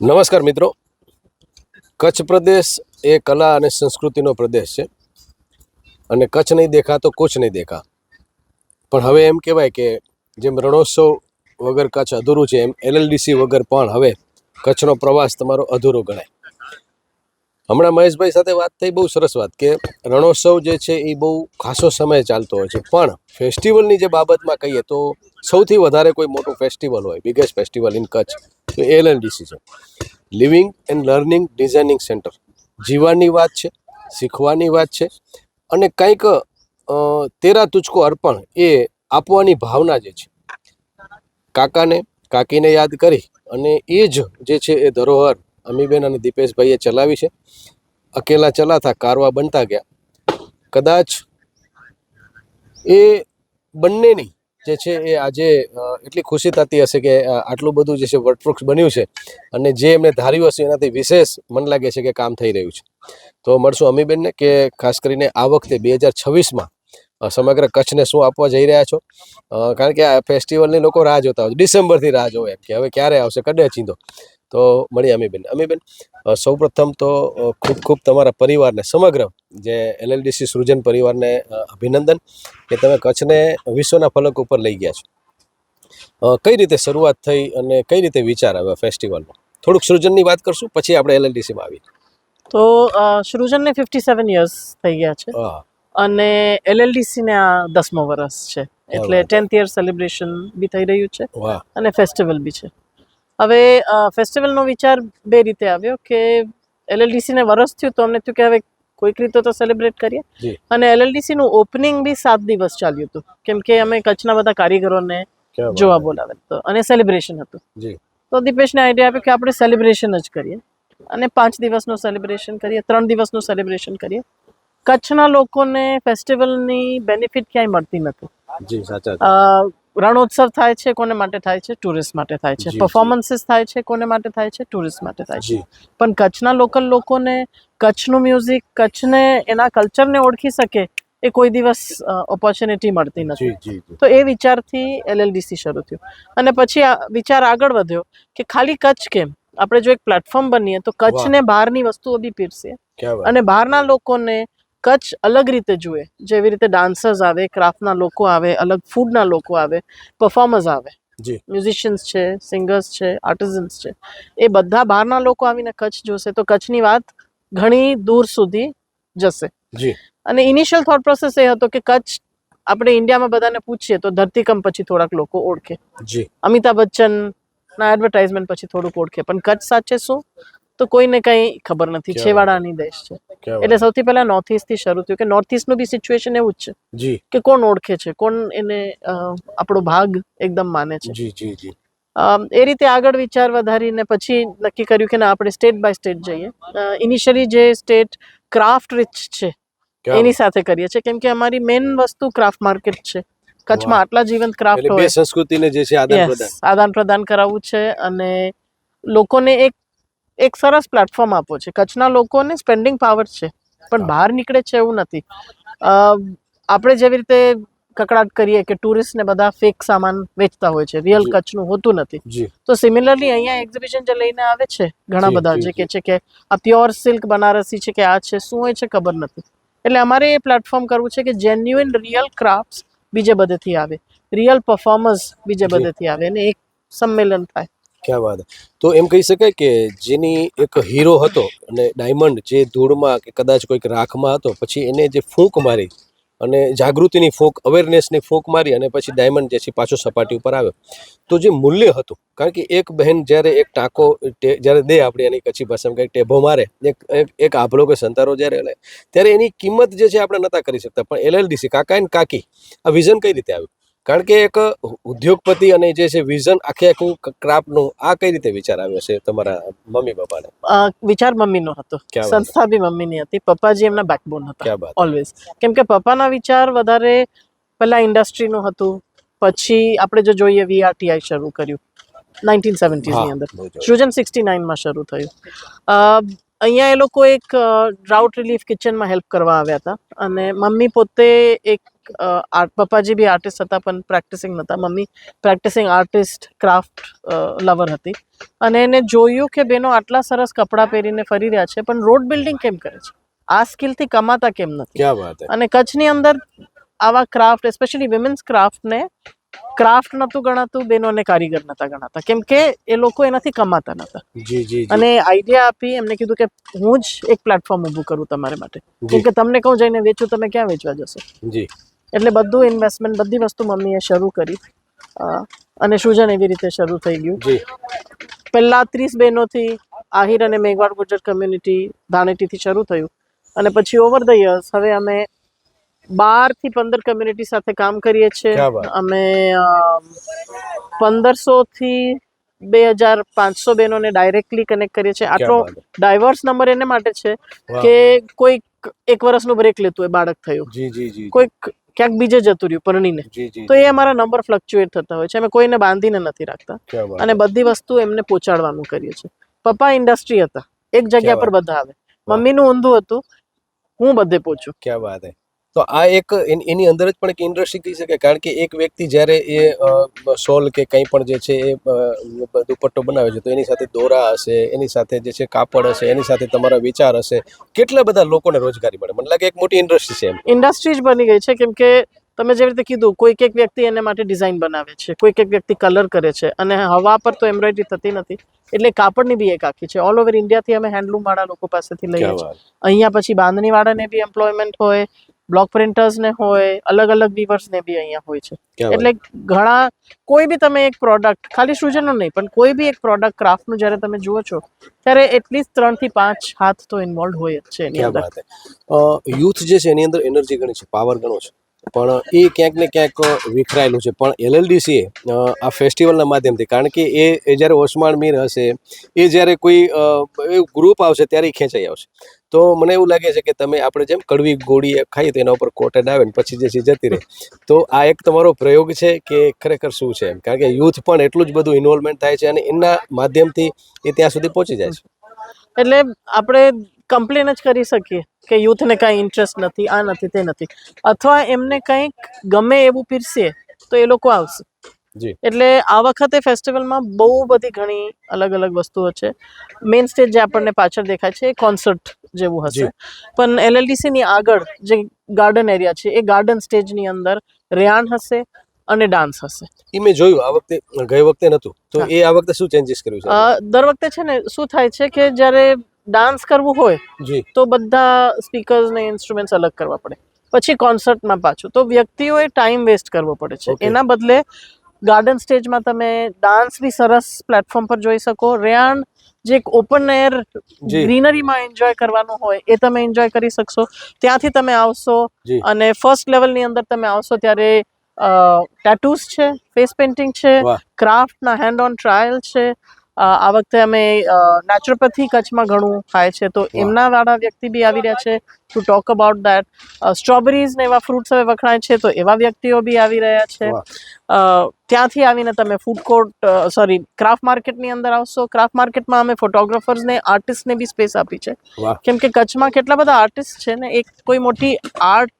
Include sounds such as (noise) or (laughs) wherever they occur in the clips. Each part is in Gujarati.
નમસ્કાર મિત્રો. કચ્છ પ્રદેશ એ કલા અને સંસ્કૃતિનો પ્રદેશ છે. અને કચ્છ નહીં દેખા તો કુછ નહીં દેખા. પણ હવે એમ કહેવાય કે જેમ રણોત્સવ વગર કચ્છ અધૂરું છે, એમ એલએલડીસી વગર પણ હવે કચ્છનો પ્રવાસ તમારો અધૂરો ગણાય. હમણાં મહેશભાઈ સાથે વાત થઈ, બહુ સરસ વાત કે રણોત્સવ જે છે એ બહુ ખાસો સમય ચાલતો હોય છે. પણ ફેસ્ટિવલની જે બાબતમાં કહીએ તો સૌથી વધારે કોઈ મોટું ફેસ્ટિવલ હોય બિગેસ્ટ ફેસ્ટિવલ ઇન કચ્છ તો એન છે. Living and learning designing centre જીવવાની વાત છે, શીખવાની વાત છે, અને કંઈક તેરા તુચકો અર્પણ એ આપવાની ભાવના જે છે. કાકાને, કાકીને યાદ કરી અને એ જ જે છે એ ધરોહર અમીબેન અને દીપેશભાઈએ ચલાવી છે. અકેલા ચલાતા કારવા બનતા ગયા. કદાચ એ બંનેની જે છે એ આજે એટલી ખુશી થતી હશે કે આટલું બધું જે છે વટવૃક્ષ બન્યું છે અને જે એમને ધાર્યું હશે એનાથી વિશેષ મન લાગે છે કે કામ થઈ રહ્યું છે. તો મળશું અમીબેનને કે ખાસ કરીને આ વખતે બે હજાર છવ્વીસમાં સમગ્ર કચ્છને શું આપવા જઈ રહ્યા છો? કારણ કે આ ફેસ્ટિવલની લોકો રાહ જોતા હોય ડિસેમ્બરથી રાહ જોવે કે હવે ક્યારે આવશે? કડે ચીંધો. તો મળીએ અમીબેન. અમીબેન સૌપ્રથમ તો ખૂબ ખૂબ તમારા પરિવારને સમગ્ર જે એલએલડીસી સૃજન પરિવારને અભિનંદન કે તમે કચ્છને વિશ્વના ફલક ઉપર લઈ ગયા છો. કઈ રીતે શરૂઆત થઈ અને કઈ રીતે વિચાર આવ્યો ફેસ્ટિવલનો થોડુંક સૃજનની વાત કરશું પછી આપણે એલએલડીસીમાં આવી તો સૃજનને ફિફ્ટી સેવન યર્સ થઈ ગયા છે અને એલએલડીસીને આ દસમો વર્ષ છે. એટલે. ટેન્થ યર સેલિબ્રેશન બી થઈ રહ્યું છે અને ફેસ્ટિવલ બી છે. હવે ફેસ્ટિવલનો વિચાર બે રીતે આવ્યો કે એલએલડીસીને વરસ થયું તો અમને થયું કે હવે કોઈક રીતે તો સેલિબ્રેટ કરીએ. અને એલએલડીસીનું ઓપનિંગ બી સાત દિવસ ચાલ્યું હતું. કેમ કે અમે કચ્છના બધા કારીગરોને જોવા બોલાવેલ તો. અને સેલિબ્રેશન હતું. તો દીપેશને આઈડિયા આપ્યો કે આપણે સેલિબ્રેશન જ કરીએ. અને પાંચ દિવસનું સેલિબ્રેશન કરીએ ત્રણ દિવસનું સેલિબ્રેશન કરીએ. કચ્છના લોકોને ફેસ્ટિવલની બેનિફિટ ક્યાંય મળતી નથી. જી સાચા અ, રણોત્સવ થાય છે કોને માટે થાય છે? ટુરિસ્ટ માટે થાય છે. પરફોર્મન્સીસ થાય છે કોને માટે થાય છે? ટુરિસ્ટ માટે થાય છે. પણ કચ્છના લોકલ લોકોને કચ્છનું મ્યુઝિક કચ્છને એના કલ્ચરને ઓળખી શકે એ કોઈ દિવસ ઓપોર્ચ્યુનિટી મળતી નથી. તો એ વિચારથી એલએલડીસી શરૂ થયું. અને પછી આ વિચાર આગળ વધ્યો કે ખાલી કચ્છ કેમ? આપણે જો એક પ્લેટફોર્મ બનીએ તો કચ્છને બહારની વસ્તુઓ બી પીરસીએ. અને બહારના લોકોને કચ્છ અલગ રીતે જુએ જેવી રીતે ડાન્સર્સ આવે ક્રાફ્ટના લોકો આવે અલગ ફૂડના લોકો આવે પરફોર્મર્સ આવે. મ્યુઝિશિયન્સ છે સિંગર્સ છે આર્ટિઝન્સ છે. એ બધા બહારના લોકો આવીને કચ્છ જોશે તો કચ્છની વાત ઘણી દૂર સુધી જશે. અને ઇનિશિયલ થોટ પ્રોસેસ એ હતો કે કચ્છ આપણે ઇન્ડિયામાં બધાને પૂછીએ તો ધરતીકંપ પછી થોડાક લોકો ઓળખે. અમિતાભ બચ્ચનના એડવર્ટાઇઝમેન્ટ પછી થોડુંક ઓળખે. પણ કચ્છ સાચે શું? તો કોઈને કંઈ ખબર નથી. છેવાડાની દેશ છે. એટલે સૌથી પહેલા નોર્થ ઇસ્ટથી શરૂ થયું કે નોર્થ ઇસ્ટનું બી સિચ્યુએશન એવું જ છે કે કોણ ઓળખે છે કોણ એને આપણો ભાગ એકદમ માને છે. જી જી જી. એ રીતે આગળ વિચાર વધારીને પછી નક્કી કર્યું કે ના આપણે સ્ટેટ બાય સ્ટેટ જઈએ. ઇનિશિયલી જે સ્ટેટ ક્રાફ્ટ રિચ છે એની સાથે કરીએ છીએ. કેમ કે અમારી મેઇન વસ્તુ ક્રાફ્ટ માર્કેટ છે. કચ્છમાં આટલા જીવંત ક્રાફ્ટ હોય. સંસ્કૃતિને જે છે આદાન પ્રદાન. આદાન પ્રદાન કરાવવું છે અને લોકોને એક એક સરસ પ્લેટફોર્મ આપો છે. કચ્છના લોકોને સ્પેન્ડિંગ પાવર છે પણ બહાર નીકળે છે એવું નથી. આપણે જેવી રીતે કકડાટ કરીએ કે ટુરિસ્ટને બધા ફેક સામાન વેચતા હોય છે રિયલ કચ્છનું હોતું નથી. તો સિમિલરલી અહીંયા એક્ઝિબિશન જે લઈને આવે છે ઘણા બધા જે કે છે કે આ પ્યોર સિલ્ક બનારસી છે કે આ છે શું હોય છે ખબર નથી. એટલે અમારે એ પ્લેટફોર્મ કરવું છે કે જેન્યુઇન રિયલ ક્રાફ્ટ બીજે બધેથી આવે. રિયલ પરફોર્મન્સ બીજે બધેથી આવે અને એક સંમેલન થાય. ક્યાં વાત. તો એમ કહી શકાય કે જેની એક હીરો હતો અને ડાયમંડ જે ધૂળમાં કે કદાચ કોઈક રાખમાં હતો, પછી એને જે ફૂંક મારી અને જાગૃતિની ફૂંક અવેરનેસની ફૂંક મારી અને પછી ડાયમંડ જે છે પાછો સપાટી ઉપર આવ્યો. તો જે મૂલ્ય હતું, કારણ કે એક બહેન જ્યારે એક ટાંકો જ્યારે દે આપણે એની કચ્છી ભાષામાં કંઈક ટેભો મારે, એક એક આભલો કે સંતારો જ્યારે લે, ત્યારે એની કિંમત જે છે આપણે નતા કરી શકતા, પણ એલએલડીસી કાકા એન્ડ કાકી, આ વિઝન કઈ રીતે આવ્યું? કારણ કે એક ઉદ્યોગપતિ અને જે છે વિઝન આખે આખું ક્રાફ્ટનું આ કઈ રીતે વિચાર આવ્યો છે તમારા મમ્મી પપ્પાને? વિચાર મમ્મીનો હતો. સંસ્થા બી મમ્મીની હતી. પપ્પાજી એમના બેકબોન હતા. ઓલવેઝ કેમ કે પપ્પાના વિચાર વધારે પહેલા ઇન્ડસ્ટ્રીનું હતું. પછી આપણે જો જોઈએ વીઆરટીઆઈ શરૂ કર્યું. નાઇન્ટીન સેવન્ટીઝની અંદર. સૃજન સિક્સટી નાઇનમાં શરૂ થયું. અહીંયા એ લોકો એક ડ્રાઉટ રિલીફ કિચનમાં હેલ્પ કરવા આવ્યા હતા. અને મમ્મી પોતે એક અ, આર્ટ પપ્પાજી બી આર્ટિસ્ટ હતા પણ પ્રેક્ટિસિંગ નહોતા મમ્મી પ્રેક્ટિસિંગ આર્ટિસ્ટ ક્રાફ્ટ લવર હતી. અને એને જોયું કે બેનો આટલા સરસ કપડાં પહેરીને ફરી રહ્યા છે પણ રોડ બિલ્ડિંગ કેમ કરે છે? આ સ્કિલથી કમાતા કેમ નથી? અને કચ્છની અંદર આવા ક્રાફ્ટ એસ્પેશિયલી વિમેન્સ ક્રાફ્ટને ક્રાફ્ટ નહોતું ગણાતું બેનોને કારીગર નહોતા ગણાતા. કેમ કે એ લોકો એનાથી કમાતા નહોતા અને આઈડિયા આપી એમને કીધું કે હું જ એક પ્લેટફોર્મ ઊભું કરું તમારે માટે. કેમ કે તમને કહું જઈને વેચું તમે ક્યાં વેચવા જશો? જી. એટલે બધું ઇન્વેસ્ટમેન્ટ બધી વસ્તુ મમ્મીએ શરૂ કરી. અને સૂજન એવી રીતે શરૂ થઈ ગયું. પહેલાં ત્રીસ બહેનોથી આહિર અને મેઘવાડ ગુજર કમ્યુનિટી ધાણેટીથી શરૂ થયું. અને પછી ઓવર ધ યર્સ હવે અમે બારથી પંદર કમ્યુનિટી સાથે કામ કરીએ છીએ. અમે પંદરસો થી બે હજાર પાંચસો બહેનોને ડાયરેક્ટલી કનેક્ટ કરીએ છીએ. આટલો ડાયવર્સ નંબર એને માટે છે કે કે કોઈક એક વર્ષનું બ્રેક લેતું હોય બાળક થયું. જી જી જી કોઈક ક્યાંક બીજે જતું રહ્યું પરણીને. તો એ અમારા નંબર ફ્લક્ચ્યુએટ થતા હોય છે. અમે કોઈને બાંધીને નથી રાખતા. અને બધી વસ્તુ એમને પહોંચાડવાનું કરીએ છીએ. પપ્પા ઇન્ડસ્ટ્રી હતા. એક જગ્યા પર બધા આવે. મમ્મીનું ઊંધું હતું. હું બધે પહોંચું. ક્યાં વાત હે. તો આ એક એન- અંદર જ પણ એક ઇન્ડસ્ટ્રી કહી શકે કારણ કે એક વ્યક્તિ જ્યારે એ સોલ કે કંઈ પણ જે છે એ દુપટ્ટો બનાવે છે તો એની સાથે દોરા હશે એની સાથે જે છે કાપડ હશે એની સાથે તમારા વિચાર હશે કેટલા બધા લોકોને રોજગારી મળે? મને લાગે એક મોટી ઇન્ડસ્ટ્રી છે એમ. ઇન્ડસ્ટ્રી જ બની ગઈ છે કેમ કે તમે જેવી રીતે કીધું કોઈક એક વ્યક્તિ એને માટે ડિઝાઇન બનાવે છે કોઈક એક વ્યક્તિ કલર કરે છે અને હવા પર તો એમ્બ્રોઇડરી થતી નથી એટલે કાપડની બી એક આખી છે. ઓલ ઓવર ઇન્ડિયાથી અમે હેન્ડલૂમ વાળા લોકો પાસેથી લઈએ છીએ. અહીંયા પછી બાંધણી વાળાને બી એમ્પ્લોયમેન્ટ હોય બ્લોક પ્રિન્ટર્સને હોય અલગ અલગ વીવર્સને બી અહીંયા હોય છે. એટલે ઘણા કોઈ બી તમે એક પ્રોડક્ટ ખાલી સૂજનો નહીં પણ કોઈ બી એક પ્રોડક્ટ ક્રાફ્ટનું જ્યારે તમે જુઓ છો ત્યારે એટલીસ્ટ ત્રણથી પાંચ હાથ તો ઇન્વોલ્વ હોય જ છે એની અંદર. યુથ જે છે એની અંદર એનર્જી ઘણી છે પાવર ઘણો છે. પણ એ ક્યાંક ને ક્યાંક વિખરાયેલું છે. પણ એલએલડીસીએ આ ફેસ્ટિવલના માધ્યમથી, કારણ કે એ એ જ્યારે ઓસમાણ મીર હશે, એ જ્યારે કોઈ એવું ગ્રુપ આવશે ત્યારે એ ખેંચાઈ આવશે. તો મને એવું લાગે છે કે તમે આપણે જેમ કડવી ગોળી ખાઈએ તો એના ઉપર કોટેડ આવે ને પછી જે છે જતી રહે. તો આ એક તમારો પ્રયોગ છે કે ખરેખર શું છે એમ? કારણ કે યુથ પણ એટલું જ બધું ઇન્વોલ્વમેન્ટ થાય છે અને એના માધ્યમથી એ ત્યાં સુધી પહોંચી જાય છે. એટલે આપણે કમ્પ્લેન જ કરી શકીએ કે યુથને કાંઈ ઇન્ટરેસ્ટ નથી આ નથી તે નથી. અથવા એમને કંઈક ગમે એવું પીરસીએ તો એ લોકો આવશે. એટલે આ વખતે ફેસ્ટિવલમાં બહુ બધી ઘણી અલગ અલગ વસ્તુઓ છે. મેઇન સ્ટેજ જે આપણને પાછળ દેખાય છે એ કોન્સર્ટ જેવું હશે. પણ એલએલડીસીની આગળ જે ગાર્ડન એરિયા છે એ ગાર્ડન સ્ટેજની અંદર રેયાન હશે અને ડાન્સ હશે. એ મેં જોયું આ વખતે ગઈ વખતે નહોતું. તો એ આ વખતે શું ચેન્જીસ કર્યું છે? દર વખતે છે ને શું થાય છે કે જ્યારે ડાન્સ કરવું હોય તો બધા સ્પીકર્સ ને ઇન્સ્ટ્રુમેન્ટ્સ અલગ કરવા પડે. પછી કોન્સર્ટમાં પાછું. તો વ્યક્તિઓએ ટાઈમ વેસ્ટ કરવો પડે છે. એના બદલે ગાર્ડન સ્ટેજમાં તમે ડાન્સ બી સરસ પ્લેટફોર્મ પર જોઈ શકો. રેયાણ જે એક ઓપન એર. ગ્રીનરીમાં એન્જોય કરવાનું હોય એ તમે એન્જોય કરી શકશો. ત્યાંથી તમે આવશો અને ફર્સ્ટ લેવલની અંદર તમે આવશો ત્યારે ટેટૂઝ છે ફેસ પેઇન્ટિંગ છે ક્રાફ્ટના હેન્ડ ઓન ટ્રાયલ છે આ વખતે અમે નેચરોપેથી કચ્છમાં ઘણું થાય છે. તો. એમના વાળા વ્યક્તિ બી આવી રહ્યા છે to talk about that strawberries ને એવા ફ્રૂટ્સ હવે વખણાય છે તો એવા વ્યક્તિઓ બી આવી રહ્યા છે. ત્યાંથી આવીને તમે ફૂડ કોર્ટ સોરી ક્રાફ્ટ માર્કેટની અંદર આવશો. ક્રાફ્ટ માર્કેટમાં અમે ફોટોગ્રાફર્સને આર્ટિસ્ટને બી સ્પેસ આપી છે. કેમ કે કચ્છમાં કેટલા બધા આર્ટિસ્ટ છે ને એક કોઈ મોટી આર્ટ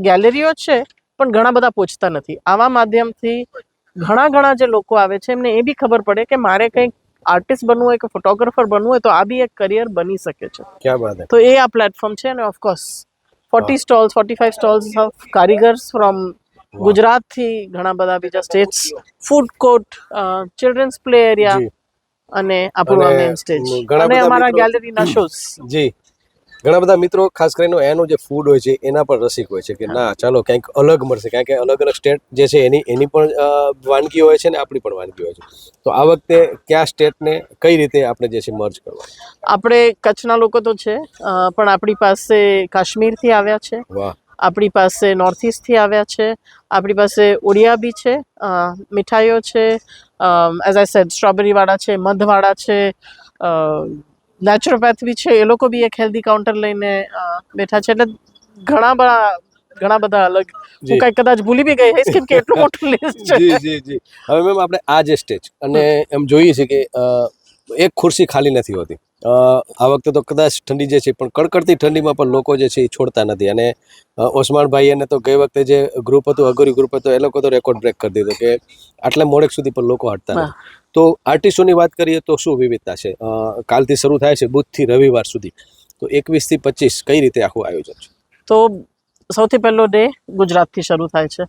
ગેલેરીઓ છે પણ ઘણા બધા પૂછતા નથી. આવા માધ્યમથી ઘણા ઘણા જે લોકો આવે છે એમને એ બી ખબર પડે કે મારે કંઈક આર્ટિસ્ટ બનવું હોય કે ફોટોગ્રાફર બનવું હોય તો આ બી એક કરિયર બની શકે છે. ક્યાં તો એ આ પ્લેટફોર્મ છે અને of course forty stalls forty five stalls of કારીગર્સ from ગુજરાતથી ઘણા બધા બીજા states food court children's play area અને આપણું આ મેઇન સ્ટેજ અને અમારા ગેલેરીના શોઝ જી. ઘણા બધા મિત્રો ખાસ કરીને એનું જે ફૂડ હોય છે એના પર રસિક હોય છે કે ના ચાલો ક્યાંક અલગ મળશે કારણ કે અલગ અલગ સ્ટેટ જે છે એની એની પણ વાનગી હોય છે ને આપણી પણ વાનગી હોય છે. તો આ વખતે કયા સ્ટેટને કઈ રીતે આપણે જે છે મર્જ કરવા આપણે કચ્છના લોકો તો છે પણ આપણી પાસે કાશ્મીરથી આવ્યા છે. વાહ. આપણી પાસે નોર્થ ઇસ્ટથી આવ્યા છે. આપણી પાસે ઓડિયા બી છે મીઠાઈઓ છે એઝ આઈ સેડ સ્ટ્રોબેરીવાળા છે મધવાળા છે નેચરોપેથ બી છે એ લોકો બી એક હેલ્ધી કાઉન્ટર લઈને બેઠા છે. એટલે ઘણા બધા ઘણા બધા અલગ. હું કઈ કદાચ ભૂલી બી ગઈ હઈશ કેમ કે એટલું મોટું (laughs) લિસ્ટ છે. જી જી જી. હવે મેમ આપણે આ જે સ્ટેજ અને એમ જોઈએ છે કે એક ખુરશી ખાલી નથી હોતી. આ વખતે તો કદાચ ઠંડી જે છે પણ કડકડતી ઠંડીમાં પણ લોકો જે છે એ છોડતા નથી. અને ઓસમાણભાઈ એને તો ગઈ વખતે જે ગ્રુપ હતું અઘોરી ગ્રુપ હતું એ લોકો તો રેકોર્ડ બ્રેક કરી દીધો કે આટલા મોડેક સુધી પણ લોકો હટતા તો આર્ટિસ્ટોની વાત કરીએ તો શું વિવિધતા છે? કાલથી શરૂ થાય છે બુધથી રવિવાર સુધી. તો એકવીસથી પચીસ કઈ રીતે આખું આયોજન છે? તો સૌથી પહેલો ડે ગુજરાતથી શરૂ થાય છે.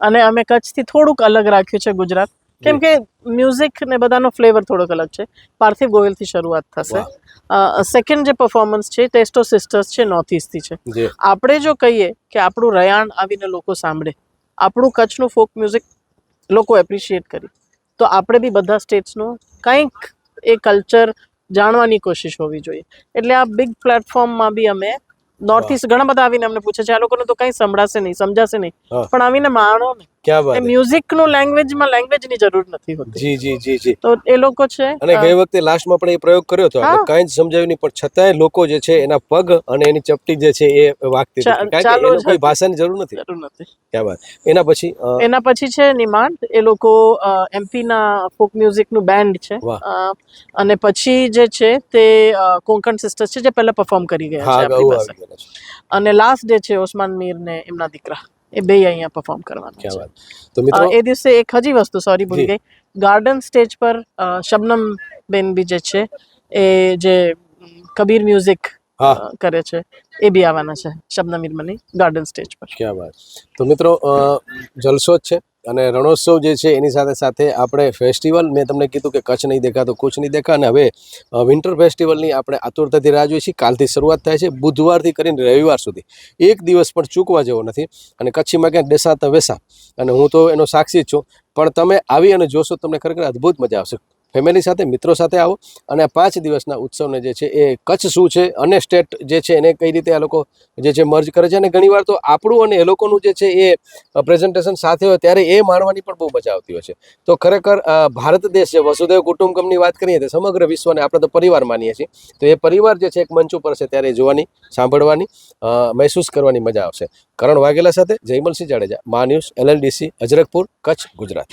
અને અમે કચ્છથી થોડુંક અલગ રાખ્યું છે ગુજરાત. કેમ કે મ્યુઝિક ને બધાનો ફ્લેવર થોડોક અલગ છે. પાર્થિવ ગોયલથી શરૂઆત થશે. સેકન્ડ જે પરફોર્મન્સ છે ટેસ્ટો સિસ્ટર્સ છે નોર્થ ઇસ્ટથી છે આપણે જો કહીએ કે આપણું રયાણ આવીને લોકો સાંભળે આપણું કચ્છનું ફોક મ્યુઝિક લોકો એપ્રિશિએટ કરી તો આપણે બી બધા સ્ટેટ્સનું કંઈક એ કલ્ચર જાણવાની કોશિશ હોવી જોઈએ. એટલે આ બિગ પ્લેટફોર્મમાં બી અમે નોર્થ ઇસ્ટ ઘણા બધા આવીને અમને પૂછે છે આ લોકોને તો કઈ સંભળાશે નહીં સમજાશે નહીં. પણ આવીને માણો ને ક્યાં વાત લેંગ્વેજમાં લેંગ્વેજની જરૂર નથી હોતી. જી જી જી જી. તો એ લોકો છે અને ગઈ વખતે લાસ્ટમાં પણ એ પ્રયોગ કર્યો હતો હા. જ સમજાયું નહીં પણ છતાંય લોકો જે છે એના પગ અને એની ચપટી જે છે એ વાગતી કારણ કે કોઈ ભાષાની જરૂર નથી. જરૂર નથી. ક્યાં વાત? એના પછી એના પછી છે નિમાંડ એ લોકો એમપી ના ફોક મ્યુઝિકનું બેન્ડ છે અને પછી જે છે તે કોંકણ સિસ્ટર્સ છે જે પહેલા પરફોર્મ કરી ગયા છે આપણી પાસે. આવી છે. અને લાસ્ટ ડે છે ઓસમાન મીર ને એમના દીકરા. એ બે અહીંયા પરફોર્મ કરવાના છે. તો મિત્રો એ દિવસે એક હજી વસ્તુ સોરી ભૂલી ગઈ. ગાર્ડન સ્ટેજ પર શબનમ બેન બી જે છે એ જે કબીર મ્યુઝિક કરે છે એ બી આવવાના છે શબનમ ઈરમની ગાર્ડન સ્ટેજ પર. ક્યાં વાત. તો મિત્રો જલસો જ છે. અને રણોત્સવ જે છે, એની સાથે સાથે આપણે ફેસ્ટિવલ મેં તમને કીધું કે કચ્છ નહીં દેખા તો કુછ નહીં દેખા અને હવે વિન્ટર ફેસ્ટિવલની આપણે આતુરતાથી રાહ જોઈએ છીએ. કાલથી શરૂઆત થાય છે, બુધવારથી કરીને રવિવાર સુધી. એક દિવસ પણ ચૂકવા જેવો નથી અને કચ્છીમાં ક્યાંક ડેસા તો વેસા. અને હું તો એનો સાક્ષી જ છું. પણ તમે આવી અને જોશો તમને ખરેખર અદ્ભુત મજા આવશે. ફેમિલી સાથે, મિત્રો સાથે આવો અને પાંચ દિવસના ઉત્સવને જે છે એ કચ્છ શું છે અને સ્ટેટ જે છે એને કઈ રીતે આ લોકો જે છે મર્જ કરે છે અને ઘણીવાર તો આપણું અને એ લોકોનું જે છે એ પ્રેઝન્ટેશન સાથે હોય ત્યારે એ માણવાની પણ બહુ મજા આવતી હોય છે. તો ખરેખર ભારત દેશ છે વસુદેવ કુટુંબકમની વાત કરીએ તો સમગ્ર વિશ્વને આપણે તો પરિવાર માનીએ છીએ. તો એ પરિવાર જે છે એક મંચ ઉપર છે ત્યારે જોવાની, સાંભળવાની મહેસૂસ કરવાની મજા આવશે. કરણ વાઘેલા સાથે જયમલસિંહ જાડેજા, મા ન્યૂઝ એલએલડીસી અજરકપુર કચ્છ, ગુજરાત.